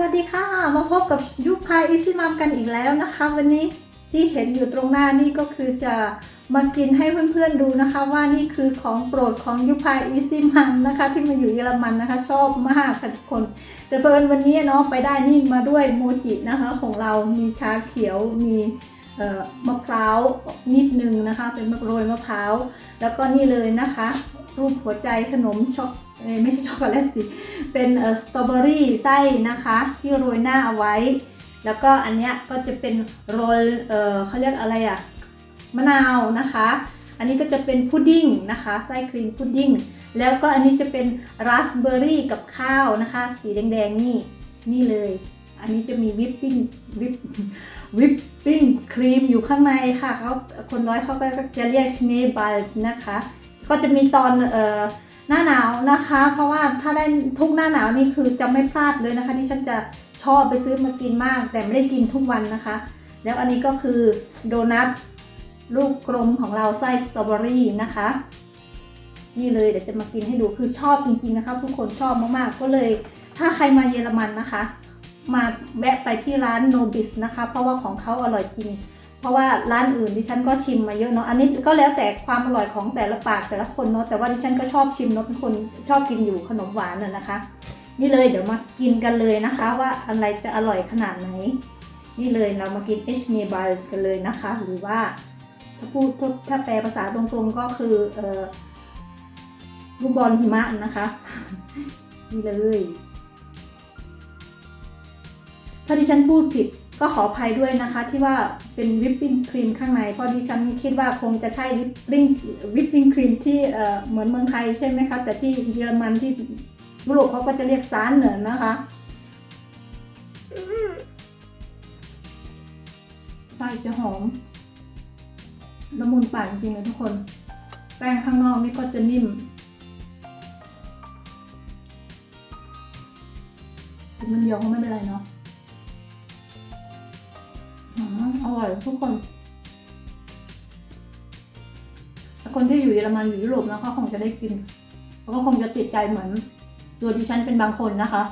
วัสดีค่ะ มาพบกับยุคพายอิซิมัมกันอีกแล้วนะคะ วันนี้ที่เห็นอยู่ตรงหน้านี่ก็คือจะมากินให้เพื่อนๆดูนะคะ ว่านี่คือของโปรดของยุคพายอิซิมัมนะคะ ที่มาอยู่เยอรมันนะคะ ชอบมากค่ะทุกคน แต่เพิ่นวันนี้เนาะไปได้นี่มาด้วยโมจินะคะ ของเรามีชาเขียวมี มะพร้าวนิดนึงนะคะ เป็นมะโรยมะพร้าวแล้วก็นี่เลยนะคะ รูปหัวใจขนมช็อกไม่ใช่ช็อกโกแลตสิเป็นสตรอเบอรี่ไส้นะคะ ที่โรยหน้าเอาไว้ แล้วก็อันเนี้ยก็จะเป็นโรลเเขาเรียกอะไรอะมะนาวนะคะ อันนี้ก็จะเป็นพุดดิ้งนะคะไส้ครีมพุดดิ้งแล้วก็อันนี้จะเป็นราสเบอร์รี่กับข้าวนะคะ สีแดงๆนี่นี่เลย อันนี้จะมีวิปปิ้งวิปวิปปิ้งครีมอยู่ข้างในค่ะเขาคนน้อยเขาก็จะเรียกชเนบาลนะคะ ก็จะมีตอนเอ่อหน้าหนาวนะคะ เพราะว่าถ้าได้ทุกหน้าหนาวนี่คือจะไม่พลาดเลยนะคะที่ฉันจะชอบไปซื้อมากินมาก แต่ไม่ได้กินทุกวันนะคะ แล้วอันนี้ก็คือโดนัทลูกกลมของเราไส้สตรอเบอรี่นะคะ นี่เลยเดี๋ยวจะมากินให้ดูคือชอบจริงๆนะคะ ทุกคนชอบมากๆก็เลยถ้าใครมาเยอรมันนะคะ มาแวะไปที่ร้านโนบิสนะคะ เพราะว่าของเขาอร่อยจริง เพราะว่าร้านอื่นดิฉันก็ชิมมาเยอะเนาะอันนี้ก็แล้วแต่ความอร่อยของแต่ละปากแต่ละคนเนาะแต่ว่าดิฉันก็ชอบชิมเนาะเป็นคนชอบกินอยู่ขนมหวานน่ะนะคะ นี่เลยเดี๋ยวมากินกันเลยนะคะ ว่าอะไรจะอร่อยขนาดไหน นี่เลยเรามากินเอชเนบาลกันเลยนะคะ หรือว่าถ้าพูดถ้าแปลภาษาตรงๆก็คือเออลูกบอลหิมะนะคะ นี่เลย ถ้าดิฉันพูดผิดก็ขออภัยด้วยนะคะที่ว่าเป็นวิปปิ้งครีมข้างในเพราะดิฉันคิดว่าคงจะใช่วิปปิ้งวิปปิ้งครีมที่เหมือนเมืองไทยใช่ไหมคะแต่ที่เยอรมันที่ยุโรปเขาก็จะเรียกซานเหนือนะคะไส้จะหอมละมุนปากจริงๆเลยทุกคน แป้งข้างนอกนี่ก็จะนิ่มมันเดียวก็ไม่เป็นไรเนาะ อร่อยทุกคน คนที่อยู่เยอรมันอยู่ยุโรปนะเขาคงจะได้กิน แล้วก็คงจะติดใจเหมือน ตัวดิฉันเป็นบางคนนะคะ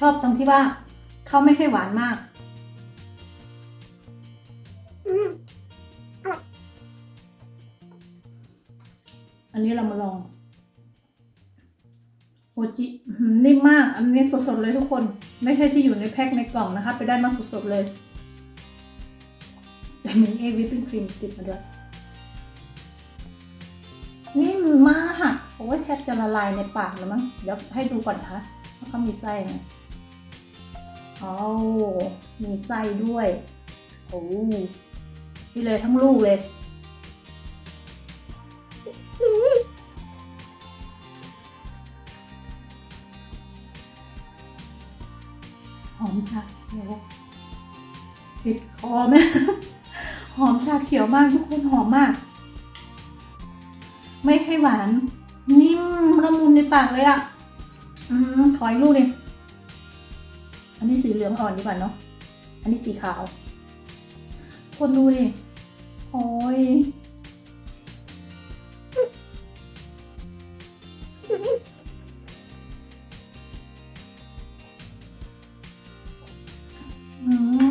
ชอบตรงที่ว่าเขาไม่ค่อยหวานมากอันนี้เรามาลอง โอจินิ่มมาก อันนี้สดๆเลยทุกคน ไม่ใช่ที่อยู่ในแพ็คในกล่องนะคะ ไปได้มาสดๆเลย แต่มีเอวิปปิ้งครีมติดมาด้วยนี่มมากโอ้ยแทบจะละลายในปากแล้วมั้ง เดี๋ยวให้ดูก่อนนะคะว่าเขามีไส้ไหมอ๋อมีไส้ด้วย โอ้นี่เลยทั้งลูกเลย มชาเขียวติดคอไหมหอมชาเขียวมากทุกคนหอมมาก ไม่ค่อยหวาน นิ่มละมุนในปากเลยอะ่ะ อืมขออีกลูกนึงอันนี้สีเหลืองอ่อนดีกว่าเนาะอันนี้สีขาว คนดูดิโอ้ย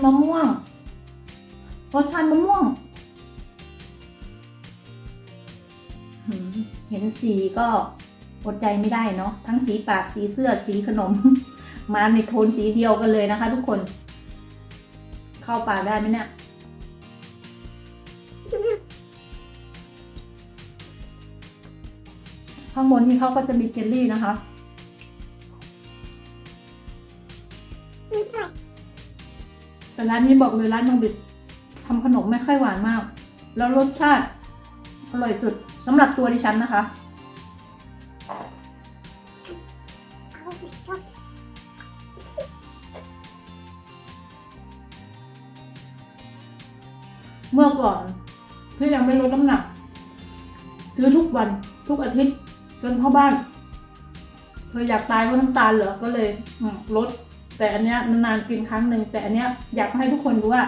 มะม่วงรสชาติมะม่วง เห็นสีก็อดใจไม่ได้เนาะทั้งสีปากสีเสื้อสีขนม มาในโทนสีเดียวกันเลยนะคะ ทุกคน เข้าปากได้ไหมเนี่ยข้างบนที่เขาก็จะมีเจลลี่นะคะ แต่ร้านนี้บอกเลยร้านน้องบิดทำขนมไม่ค่อยหวานมาก แล้วรสชาติอร่อยสุดสำหรับตัวดิฉันนะคะ เมื่อก่อนที่ยังไม่ลดน้ำหนัก ซื้อทุกวันทุกอาทิตย์จนพ่อบ้านเธออยากตายเพราะน้ำตาลเหรอก็เลยลด แต่อันเนี้ยนานๆกินครั้งหนึ่งแต่อันเนี้ยอยากให้ทุกคนรู้ว่า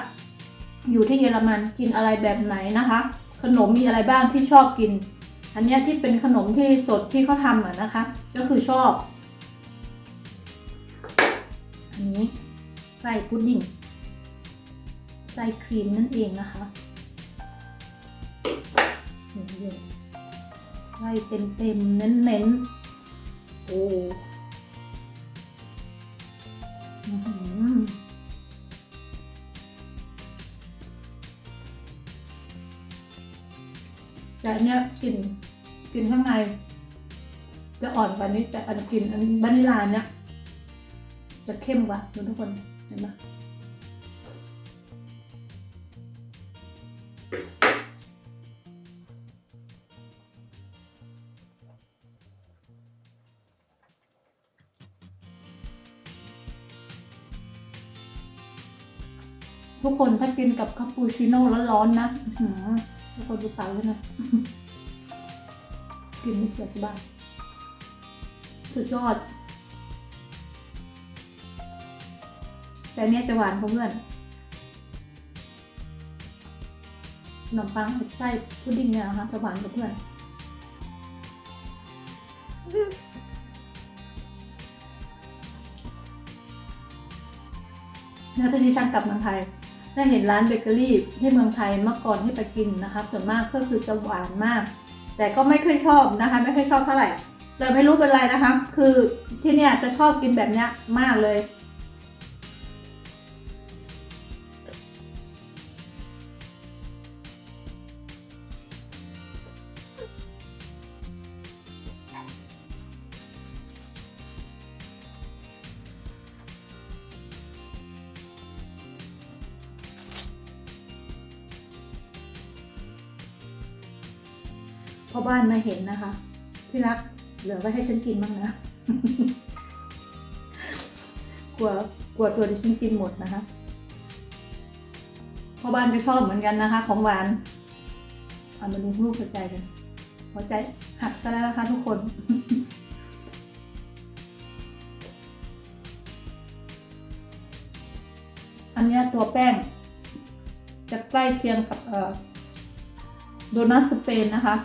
อยู่ที่เยอรมันกินอะไรแบบไหนนะคะ ขนมมีอะไรบ้างที่ชอบกิน อันเนี้ยที่เป็นขนมที่สดที่เขาทำอะนะคะ ก็คือชอบ อันนี้ไส้พุดดิ้งไส้ครีมนั่นเองนะคะนี่ไส้เต็มเต็มๆเน้นเน้นๆโอ้ อันเนี้ยกลิ่นกลิ่นข้างใน จะอ่อนกว่านี้ แต่อันกลิ่นอันวานิลาเนี่ยจะเข้มกว่าดูทุกคนเห็นไหมทุกคนถ้ากินกับคาปูชิโน่ร้อนๆนะ ทุกคนดูเปล่าเลยนะกินไม่เกิดสบายสุดยอด แต่เนี้ยจะหวานเพื่อนขนมปังไส้พุดดิ้งเนี่ยนะคะจะหวานกว่าเพื่อนแล้วถ้าที่ฉันกลับเมืองไทย ถ้าเห็นร้านเบเกอรี่ที่เมืองไทยเมื่อก่อนที่ไปกินนะคะ ส่วนมากก็คือจะหวานมาก แต่ก็ไม่เคยชอบนะคะ ไม่เคยชอบเท่าไหร่แต่ไม่รู้เป็นไรนะคะ คือที่เนี่ยจะชอบกินแบบเนี้ยมากเลย พ่อบ้านมาเห็นนะคะ ที่รักเหลือไว้ให้ฉันกินบ้างนะกลัวกลัวตัวที่ฉันกินหมดนะคะพ่อบ้านก็ชอบเหมือนกันนะคะ ของหวานเอามาดูรูปหัวใจกันหัวใจหักซะแล้วนะคะทุกคนอันนี้ตัวแป้ง จะใกล้เคียงกับโดนัทสเปนนะคะ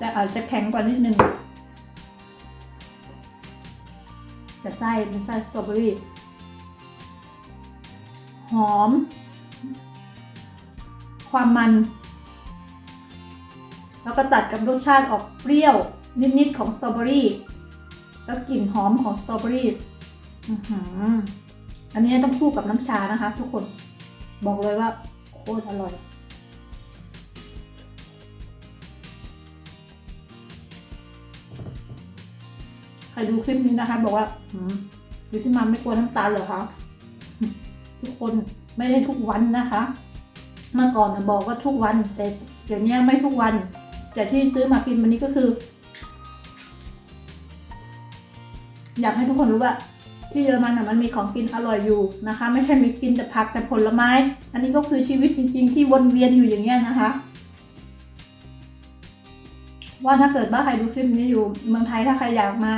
แต่อาจจะแข็งกว่านิดนึงแต่ไส้เป็นไส้สตรอเบอรี่หอม ความมัน แล้วก็ตัดกับรสชาติออกเปรี้ยวนิดๆของสตรอเบอรี่แล้วกลิ่นหอมของสตรอเบอรี่อันนี้ต้องคู่กับน้ำชานะคะ ทุกคนบอกเลยว่าโคตรอร่อย รดูคลิปนี้นะคะ บอกว่าดิซิมันไม่กลัวน้ำตาลเหรอคะทุกคนไม่ได้ทุกวันนะคะ เมื่อก่อนนะบอกว่าทุกวัน แต่เดี๋ยวนี้ไม่ทุกวัน แต่ที่ซื้อมากินวันนี้ก็คือ อยากให้ทุกคนรู้ว่า ที่เยอรมันน่ะมันมีของกินอร่อยอยู่นะคะ ไม่ใช่มีกินแต่ผักแต่ผลไม้ อันนี้ก็คือชีวิตจริง ๆ ที่วนเวียนอยู่อย่างเงี้ยนะคะ ว่าถ้าเกิดว่าใครดูคลิปนี้อยู่เมืองไทยถ้าใครอยากมา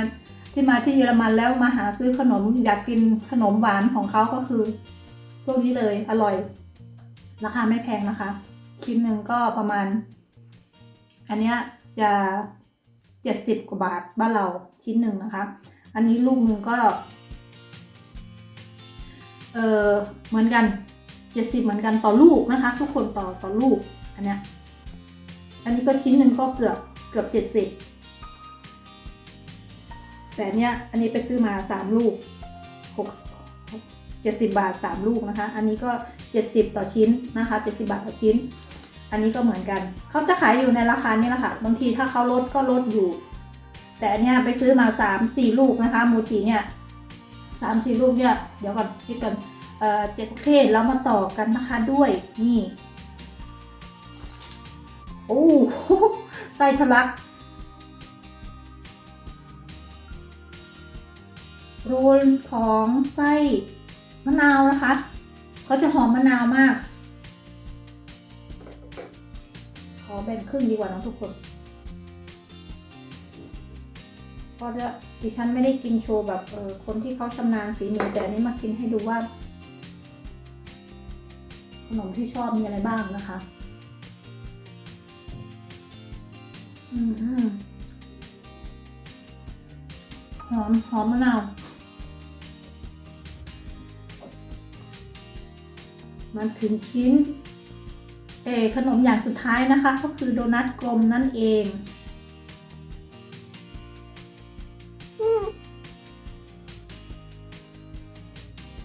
ที่มาที่เยอรมันแล้วมาหาซื้อขนมอยากกินขนมหวานของเขาก็คือ พวกนี้เลยอร่อย ราคาไม่แพงนะคะ ชิ้นหนึ่งก็ประมาณ อันเนี้ยจะเจ็ดสิบกว่าบาทบ้านเราชิ้นหนึ่งนะคะ อันนี้ลูกหนึ่งก็ เออเหมือนกันเจ็ดสิบเหมือนกันต่อลูกนะคะ ทุกคนต่อต่อลูกอันเนี้ยอันนี้ก็ชิ้นหนึ่งก็เกือบเกือบเจ็ดสิบ แต่เนี้ยอันนี้ไปซื้อมาสามลูกหกเจ็ดสิบบาทสามลูกนะคะ อันนี้ก็เจ็ดสิบต่อชิ้นนะคะเจ็ดสิบาทต่อชิ้น อันนี้ก็เหมือนกัน เขาจะขายอยู่ในราคานี้แหละค่ะ บางทีถ้าเขาลดก็ลดอยู่ แต่อันเนี้ยไปซื้อมาสามสี่ลูกนะคะมูจิเนี่ยสามสี่ลูกเนี่ยเดี๋ยวก่อนคิดกันเอ่อเจ็ดเคแล้วมาต่อกันนะคะด้วยนี่ โอ้ไส้ทะลัก รลของไส้มะนาวนะคะเขาจะหอมมะนาวมาก ขอแบ่งครึ่งดีกว่านะทุกคนเพราะว่าดิฉันไม่ได้กินโชว์แบบเออคนที่เขาชำนาญฝีมือแต่อันนี้มากินให้ดูว่า ขนมที่ชอบมีอะไรบ้างนะคะ อืมหอมหอมมะนาว มาถึงชิ้นเออขนมอย่างสุดท้ายนะคะ ก็คือโดนัทกลมนั่นเอง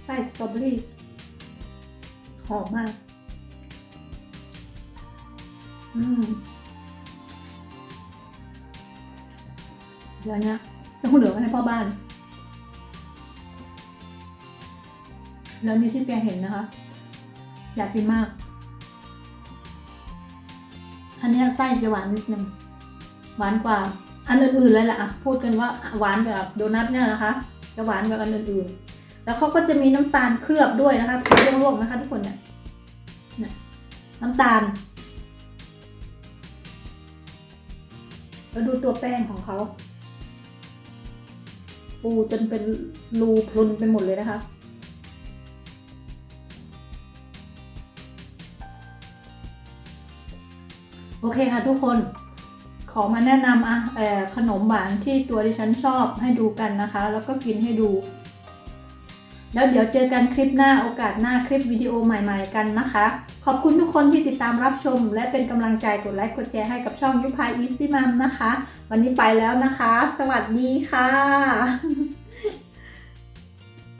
ไส้สตรอเบอรี่หอมมาก อืมเดี๋ยวนะต้องเหลือไว้ให้พ่อบ้าน แล้วนี่ที่แกเห็นนะคะ อยากกินมาก อันนี้ไส้จะหวานนิดนึง หวานกว่า อันอื่นๆเลยล่ะอะพูดกันว่าหวานแบบโดนัทเนี่ยนะคะ จะหวานกว่าอันอื่นๆ แล้วเขาก็จะมีน้ำตาลเคลือบด้วยนะคะเป็นร่วงๆนะคะทุกคนเนี่ยน้ำตาล แล้วดูตัวแป้งของเขาฟูจนเป็นรูพรุนไปหมดเลยนะคะ โอเคค่ะทุกคนขอมาแนะนำอะขนมหวานที่ตัวดิฉันชอบให้ดูกันนะคะ แล้วก็กินให้ดู แล้วเดี๋ยวเจอกันคลิปหน้าโอกาสหน้าคลิปวิดีโอใหม่ ๆ กันนะคะ ขอบคุณทุกคนที่ติดตามรับชม และเป็นกำลังใจกดไลค์กดแชร์ให้กับช่องยุพายอีซี่มัมนะคะ วันนี้ไปแล้วนะคะ สวัสดีค่ะ